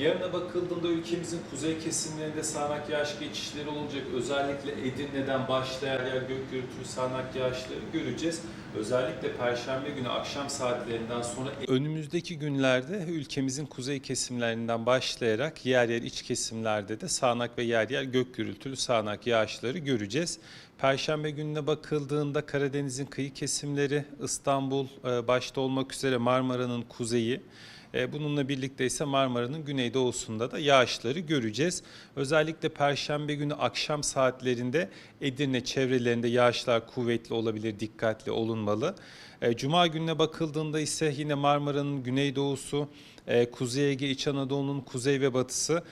Yarına bakıldığında ülkemizin kuzey kesimlerinde sağanak yağış geçişleri olacak. Özellikle Edirne'den başlayan yer gök gürültülü sağanak yağışları göreceğiz. Özellikle Perşembe günü akşam saatlerinden sonra önümüzdeki günlerde ülkemizin kuzey kesimlerinden başlayarak yer yer iç kesimlerde de sağanak ve yer yer gök gürültülü sağanak yağışları göreceğiz. Perşembe gününe bakıldığında Karadeniz'in kıyı kesimleri, İstanbul e, başta olmak üzere Marmara'nın kuzeyi, Bununla birlikte ise Marmara'nın güneydoğusunda da yağışları göreceğiz. Özellikle Perşembe günü akşam saatlerinde Edirne çevrelerinde yağışlar kuvvetli olabilir, dikkatli olunmalı. E, Cuma gününe bakıldığında ise yine Marmara'nın güneydoğusu, e, Kuzey Ege, İç Anadolu'nun kuzey ve batısı, e,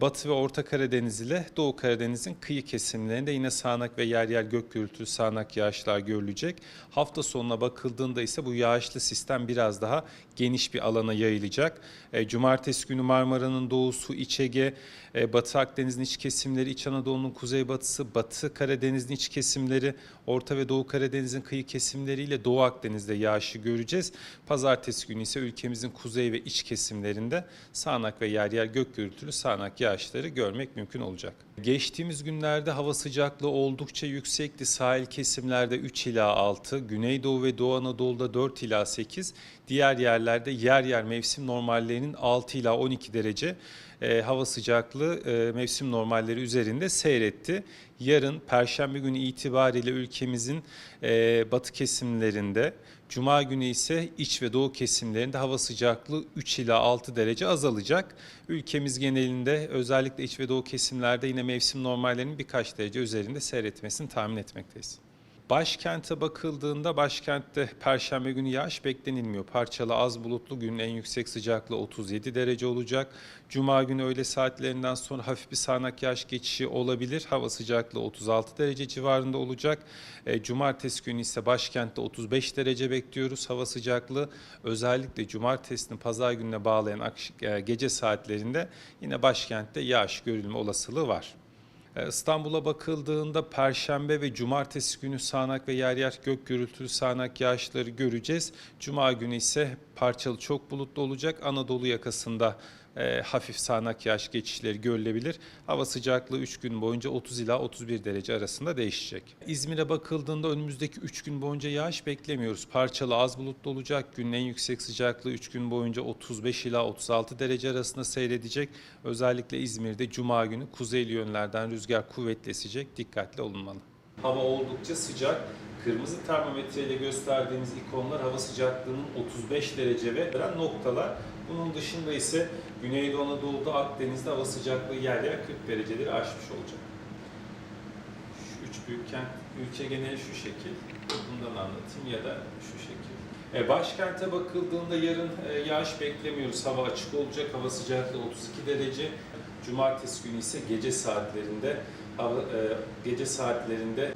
Batı ve Orta Karadeniz ile Doğu Karadeniz'in kıyı kesimlerinde yine sağanak ve yer yer gök gürültülü sağanak yağışlar görülecek. Hafta sonuna bakıldığında ise bu yağışlı sistem biraz daha geniş bir alana yayılacak. E, Cumartesi günü Marmara'nın doğusu, İç Ege, e, Batı Akdeniz'in iç kesimleri, İç Anadolu'nun kuzeybatısı, Batı Karadeniz'in iç kesimleri, Orta ve Doğu Karadeniz'in kıyı kesimleriyle Doğu Akdeniz'de yağışı göreceğiz. Pazartesi günü ise ülkemizin kuzey ve iç kesimlerinde sağanak ve yer yer gök gürültülü sağanak yağışları görmek mümkün olacak. Geçtiğimiz günlerde hava sıcaklığı oldukça yüksekti. Sahil kesimlerde 3 ila 6, Güneydoğu ve Doğu Anadolu'da 4 ila 8, diğer yerlerde yer yer mevsim normallerinin 6 ila 12 derece e, hava sıcaklığı e, mevsim normalleri üzerinde seyretti. Yarın Perşembe günü itibariyle ülkemizin e, batı kesimlerinde, Cuma günü ise iç ve doğu kesimlerinde hava sıcaklığı 3 ila 6 derece azalacak. Ülkemiz genelinde özellikle iç ve doğu kesimlerde yine mevsim normallerinin birkaç derece üzerinde seyretmesini tahmin etmekteyiz. Başkente bakıldığında başkentte perşembe günü yağış beklenilmiyor. Parçalı az bulutlu günün en yüksek sıcaklığı 37 derece olacak. Cuma günü öğle saatlerinden sonra hafif bir sağanak yağış geçişi olabilir. Hava sıcaklığı 36 derece civarında olacak. E, Cumartesi günü ise başkentte 35 derece bekliyoruz. Hava sıcaklığı özellikle cumartesini pazar gününe bağlayan e, gece saatlerinde yine başkentte yağış görülme olasılığı var. Ee, İstanbul'a bakıldığında Perşembe ve Cumartesi günü sağanak ve yer yer gök gürültülü sağanak yağışları göreceğiz. Cuma günü ise parçalı çok bulutlu olacak. Anadolu yakasında e, hafif sağanak yağış geçişleri görülebilir. Hava sıcaklığı 3 gün boyunca 30 ila 31 derece arasında değişecek. İzmir'e bakıldığında önümüzdeki 3 gün boyunca yağış beklemiyoruz. Parçalı az bulutlu olacak. Günün en yüksek sıcaklığı 3 gün boyunca 35 ila 36 derece arasında seyredecek. Özellikle İzmir'de Cuma günü kuzeyli yönlerden rüzgar kuvvetli esecek. Dikkatli olunmalı. Hava oldukça sıcak. Kırmızı termometreyle gösterdiğimiz ikonlar hava sıcaklığının 35 derece ve noktalar. Bunun dışında ise Güneydoğu Anadolu'da Akdeniz'de hava sıcaklığı yer yer 40 dereceleri aşmış olacak. Şu üç büyük kent ülke geneli şu şekil. Bundan anlatayım ya da şu şekil. E, başkente bakıldığında yarın e, yağış beklemiyoruz. Hava açık olacak. Hava sıcaklığı 32 derece. Cumartesi günü ise gece saatlerinde hava, e, gece saatlerinde